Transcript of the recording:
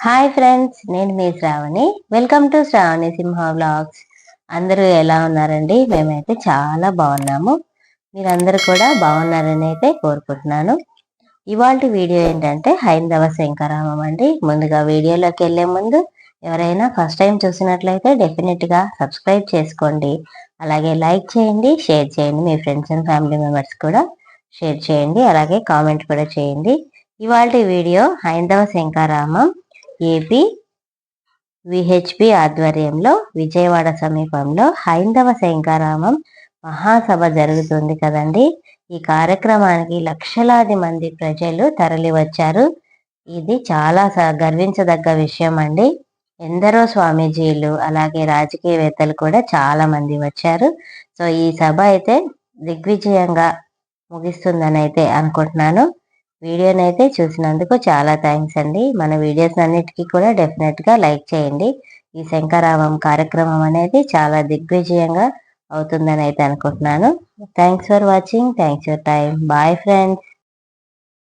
Hi friends నేను మీ Sravani. Welcome to Sravani Simha vlogs అందరూ ఎలా ఉన్నారండి? మేమైతే చాలా బాగున్నాము. మీరందరూ కూడా బాగున్నారని అయితే కోరుకుంటున్నాను. ఇవాళ వీడియో ఏంటంటే హైందవ శంకరామం అండి. ముందుగా వీడియోలోకి వెళ్ళే ముందు ఎవరైనా ఫస్ట్ టైం చూసినట్లయితే డెఫినెట్గా సబ్స్క్రైబ్ చేసుకోండి. అలాగే లైక్ చేయండి షేర్ చేయండి. మీ ఫ్రెండ్స్ అండ్ ఫ్యామిలీ మెంబర్స్ కూడా షేర్ చేయండి. అలాగే కామెంట్ కూడా చేయండి. ఇవాళ వీడియో హైందవ శంకారామం. ఏపీ విహెచ్పి ఆధ్వర్యంలో విజయవాడ సమీపంలో హైందవ శంకరామం మహాసభ జరుగుతుంది కదండి. ఈ కార్యక్రమానికి లక్షలాది మంది ప్రజలు తరలి వచ్చారు ఇది చాలా గర్వించదగ్గ విషయం అండి. ఎందరో స్వామీజీలు అలాగే రాజకీయవేత్తలు కూడా చాలా మంది వచ్చారు. సో ఈ సభ అయితే దిగ్విజయంగా ముగిస్తుందని అయితే అనుకుంటున్నాను. వీడియోని అయితే చూసినందుకు చాలా థ్యాంక్స్ అండి. మన వీడియోస్ అన్నిటికీ కూడా డెఫినెట్గా లైక్ చేయండి. ఈ శంకరామం కార్యక్రమం అనేది చాలా దిగ్విజయంగా అవుతుందని అయితే అనుకుంటున్నాను. Thanks for watching thanks for time bye friends